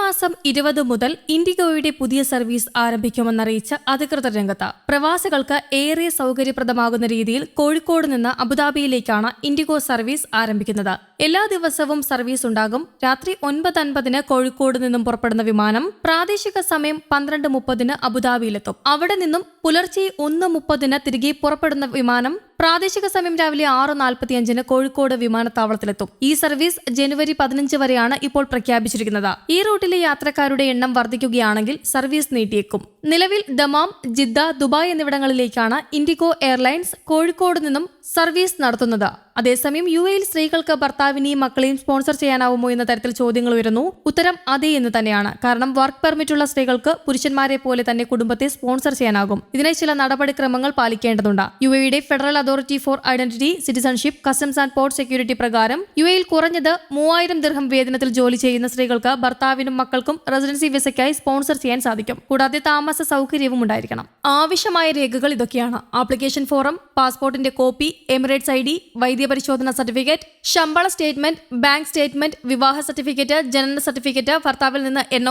മാസം ഇരുപത് മുതൽ ഇൻഡിഗോയുടെ പുതിയ സർവീസ് ആരംഭിക്കുമെന്നറിയിച്ച അധികൃതർ രംഗത്ത് പ്രവാസികൾക്ക് ഏറെ സൗകര്യപ്രദമാകുന്ന രീതിയിൽ കോഴിക്കോട് നിന്ന് അബുദാബിയിലേക്കാണ് ഇൻഡിഗോ സർവീസ് ആരംഭിക്കുന്നത്. എല്ലാ ദിവസവും സർവീസ് ഉണ്ടാകും. രാത്രി ഒൻപത് അൻപതിന് കോഴിക്കോട് നിന്നും പുറപ്പെടുന്ന വിമാനം പ്രാദേശിക സമയം പന്ത്രണ്ട് മുപ്പതിന് അബുദാബിയിലെത്തും. അവിടെ നിന്നും പുലർച്ചെ ഒന്ന് മുപ്പതിന് തിരികെ പുറപ്പെടുന്ന വിമാനം പ്രാദേശിക സമയം രാവിലെ ആറ് നാൽപ്പത്തിയഞ്ചിന് കോഴിക്കോട് വിമാനത്താവളത്തിലെത്തും. ഈ സർവീസ് ജനുവരി പതിനഞ്ച് വരെയാണ് ഇപ്പോൾ പ്രഖ്യാപിച്ചിരിക്കുന്നത്. ഈ റൂട്ടിലെ യാത്രക്കാരുടെ എണ്ണം വർദ്ധിക്കുകയാണെങ്കിൽ സർവീസ് നീട്ടിയേക്കും. നിലവിൽ ദമാം ജിദ്ദ ദുബായ് എന്നിവിടങ്ങളിലേക്കാണ് ഇൻഡിഗോ എയർലൈൻസ് കോഴിക്കോട് നിന്നും സർവീസ് നടത്തുന്നത്. അതേസമയം യു എയിൽ സ്ത്രീകൾക്ക് ഭർത്താവിനെയും മക്കളെയും സ്പോൺസർ ചെയ്യാനാവുമോ എന്ന തരത്തിൽ ചോദ്യങ്ങൾ ഉയരുന്നു. ഉത്തരം അതേ എന്ന് തന്നെയാണ്. കാരണം വർക്ക് പെർമിറ്റ് ഉള്ള സ്ത്രീകൾക്ക് പുരുഷന്മാരെ പോലെ തന്നെ കുടുംബത്തെ സ്പോൺസർ ചെയ്യാനാകും. ഇതിനായി ചില നടപടിക്രമങ്ങൾ പാലിക്കേണ്ടതുണ്ട്. യു എയുടെ federal authority for identity citizenship customs and port security പ്രകാരം യു എയിൽ കുറഞ്ഞത് മൂവായിരം ദീർഘം വേതനത്തിൽ ജോലി ചെയ്യുന്ന സ്ത്രീകൾക്ക് ഭർത്താവിനും മക്കൾക്കും റെസിഡൻസി വിസയ്ക്കായി സ്പോൺസർ ചെയ്യാൻ സാധിക്കും. കൂടാതെ താമസ സൗകര്യവും ഉണ്ടായിരിക്കണം. ആവശ്യമായ രേഖകൾ ഇതൊക്കെയാണ്. ആപ്ലിക്കേഷൻ ഫോറം പാസ്പോർട്ടിന്റെ കോപ്പി എമിറേറ്റ്സ് ഐ ഡി വൈദ്യപരിശോധന സർട്ടിഫിക്കറ്റ് ശമ്പള സ്റ്റേറ്റ്മെന്റ് ബാങ്ക് സ്റ്റേറ്റ്മെന്റ് വിവാഹ സർട്ടിഫിക്കറ്റ് ജനന സർട്ടിഫിക്കറ്റ് ഭർത്താവിൽ നിന്ന് എൻ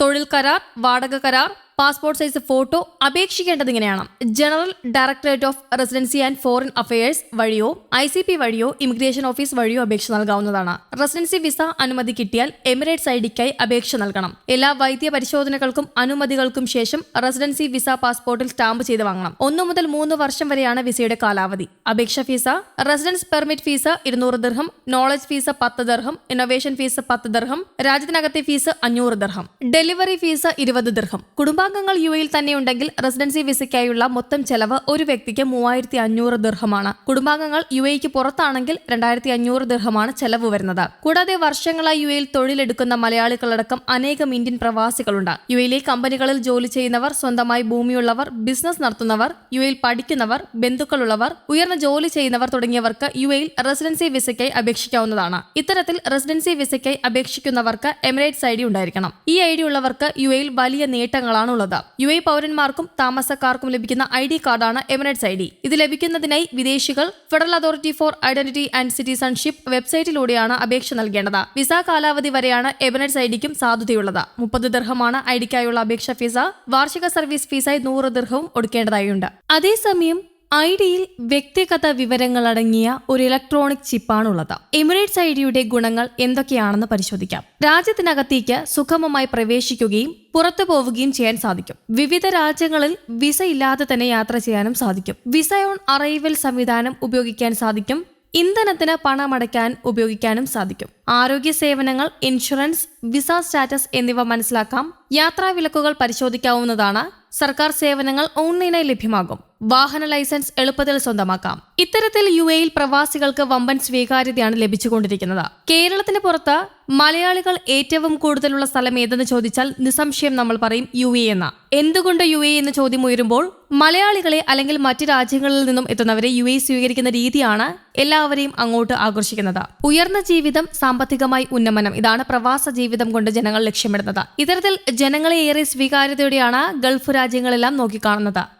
തൊഴിൽ കരാർ വാടക കരാർ പാസ്പോർട്ട് സൈസ് ഫോട്ടോ അപേക്ഷിക്കേണ്ടത് ഇങ്ങനെയാണ്. General directorate of residency and foreign affairs വഴിയോ ഐ സി പി വഴിയോ ഇമിഗ്രേഷൻ ഓഫീസ് വഴിയോ അപേക്ഷ നൽകാവുന്നതാണ്. റെസിഡൻസി വിസ അനുമതി കിട്ടിയാൽ എമിറേറ്റ്സ് ഐ ഡിക്കായി അപേക്ഷ നൽകണം. എല്ലാ വൈദ്യ പരിശോധനകൾക്കും അനുമതികൾക്കും ശേഷം റെസിഡൻസി വിസ പാസ്പോർട്ടിൽ സ്റ്റാമ്പ് ചെയ്ത് വാങ്ങണം. ഒന്നു മുതൽ മൂന്ന് വർഷം വരെയാണ് വിസയുടെ കാലാവധി. അപേക്ഷ ഫീസ് റെസിഡൻസ് പെർമിറ്റ് ഫീസ് ഇരുന്നൂറ് ദർഹം നോളജ് ഫീസ് പത്ത് ദർഹം ഇന്നോവേഷൻ ഫീസ് പത്ത് ദർഹം രാജ്യത്തിനകത്തെ ഫീസ് അഞ്ഞൂറ് ദർഹം. ഡെലിവറി ഫീസ് ഇരുപത് ദർഹം. കുടുംബാംഗങ്ങൾ യു എയിൽ തന്നെയുണ്ടെങ്കിൽ റെസിഡൻസി വിസയ്ക്കായുള്ള മൊത്തം ചെലവ് ഒരു വ്യക്തിക്ക് മൂവായിരത്തി അഞ്ഞൂറ് ദീർഘമാണ് കുടുംബാംഗങ്ങൾ യു എക്ക് പുറത്താണെങ്കിൽ രണ്ടായിരത്തി അഞ്ഞൂറ് ദീർഘമാണ് ചെലവ് വരുന്നത്. കൂടാതെ വർഷങ്ങളായി യു എയിൽ തൊഴിലെടുക്കുന്ന മലയാളികളടക്കം അനേകം ഇന്ത്യൻ പ്രവാസികളുണ്ട്. യു എയിലെ കമ്പനികളിൽ ജോലി ചെയ്യുന്നവർ സ്വന്തമായി ഭൂമിയുള്ളവർ ബിസിനസ് നടത്തുന്നവർ യു എയിൽ പഠിക്കുന്നവർ ബന്ധുക്കളുള്ളവർ ഉയർന്ന ജോലി ചെയ്യുന്നവർ തുടങ്ങിയവർക്ക് യു എയിൽ റെസിഡൻസി വിസയ്ക്കായി അപേക്ഷിക്കാവുന്നതാണ്. ഇത്തരത്തിൽ റെസിഡൻസി വിസയ്ക്കായി അപേക്ഷിക്കുന്നവർക്ക് എമിറേറ്റ്സ് ഐ ഡി ഉണ്ടായിരിക്കണം. ഈ ഐ ഡി ഉള്ളവർക്ക് യു എയിൽ വലിയ നേട്ടങ്ങളാണ് ഉള്ളത് യു എ പൗരന്മാർക്കും താമസക്കാർക്കും ലഭിക്കുന്ന ഐ ഡി കാർഡാണ് എമിറേറ്റ്സ് ഐ ഡി. ഇത് ലഭിക്കുന്നതിനായി വിദേശികൾ federal authority for identity and citizenship വെബ്സൈറ്റിലൂടെയാണ് അപേക്ഷ നൽകേണ്ടത്. വിസ കാലാവധി വരെയാണ് എമിറേറ്റ്സ് ഐ ഡിക്കും സാധുതയുള്ളത്. മുപ്പത് ദർഹമാണ് ഐ ഡിക്കായുള്ള അപേക്ഷ ഫീസ്. വാർഷിക സർവീസ് ഫീസായി നൂറ് ദർഹവും ഒടുക്കേണ്ടതായുണ്ട്. അതേസമയം ഐഡിയിൽ വ്യക്തിഗത വിവരങ്ങൾ അടങ്ങിയ ഒരു ഇലക്ട്രോണിക് ചിപ്പാണുള്ളത് എമിറേറ്റ്സ് ഐ ഡിയുടെ ഗുണങ്ങൾ എന്തൊക്കെയാണെന്ന് പരിശോധിക്കാം. രാജ്യത്തിനകത്തേക്ക് സുഖമമായി പ്രവേശിക്കുകയും പുറത്തു പോവുകയും ചെയ്യാൻ സാധിക്കും. വിവിധ രാജ്യങ്ങളിൽ വിസ ഇല്ലാതെ തന്നെ യാത്ര ചെയ്യാനും സാധിക്കും. വിസ ഓൺ അറൈവൽ സംവിധാനം ഉപയോഗിക്കാൻ സാധിക്കും. ഇന്ധനത്തിന് പണമടയ്ക്കാൻ ഉപയോഗിക്കാനും സാധിക്കും. ആരോഗ്യ സേവനങ്ങൾ ഇൻഷുറൻസ് വിസ സ്റ്റാറ്റസ് എന്നിവ മനസ്സിലാക്കാം. യാത്രാ വിലക്കുകൾ പരിശോധിക്കാവുന്നതാണ്. സർക്കാർ സേവനങ്ങൾ ഓൺലൈനായി ലഭ്യമാകും. വാഹന ലൈസൻസ് എളുപ്പത്തിൽ സ്വന്തമാക്കാം. ഇത്തരത്തിൽ യു എയിൽ പ്രവാസികൾക്ക് വമ്പൻ സ്വീകാര്യതയാണ് ലഭിച്ചുകൊണ്ടിരിക്കുന്നത്. കേരളത്തിന് പുറത്ത് മലയാളികൾ ഏറ്റവും കൂടുതലുള്ള സ്ഥലം ഏതെന്ന് ചോദിച്ചാൽ നിസ്സംശയം നമ്മൾ പറയും യു എ എന്ന. എന്തുകൊണ്ട് യു എ എന്ന ചോദ്യം ഉയരുമ്പോൾ മലയാളികളെ അല്ലെങ്കിൽ മറ്റ് രാജ്യങ്ങളിൽ നിന്നും എത്തുന്നവരെ യു എ സ്വീകരിക്കുന്ന രീതിയാണ് എല്ലാവരെയും അങ്ങോട്ട് ആകർഷിക്കുന്നത്. ഉയർന്ന ജീവിതം സാമ്പത്തികമായി ഉന്നമനം ഇതാണ് പ്രവാസ ജീവിതം കൊണ്ട് ജനങ്ങൾ ലക്ഷ്യമിടുന്നത്. ഇത്തരത്തിൽ ജനങ്ങളെ ഏറെ സ്വീകാര്യതയോടെയാണ് ഗൾഫ് രാജ്യങ്ങളെല്ലാം നോക്കിക്കാണുന്നത്.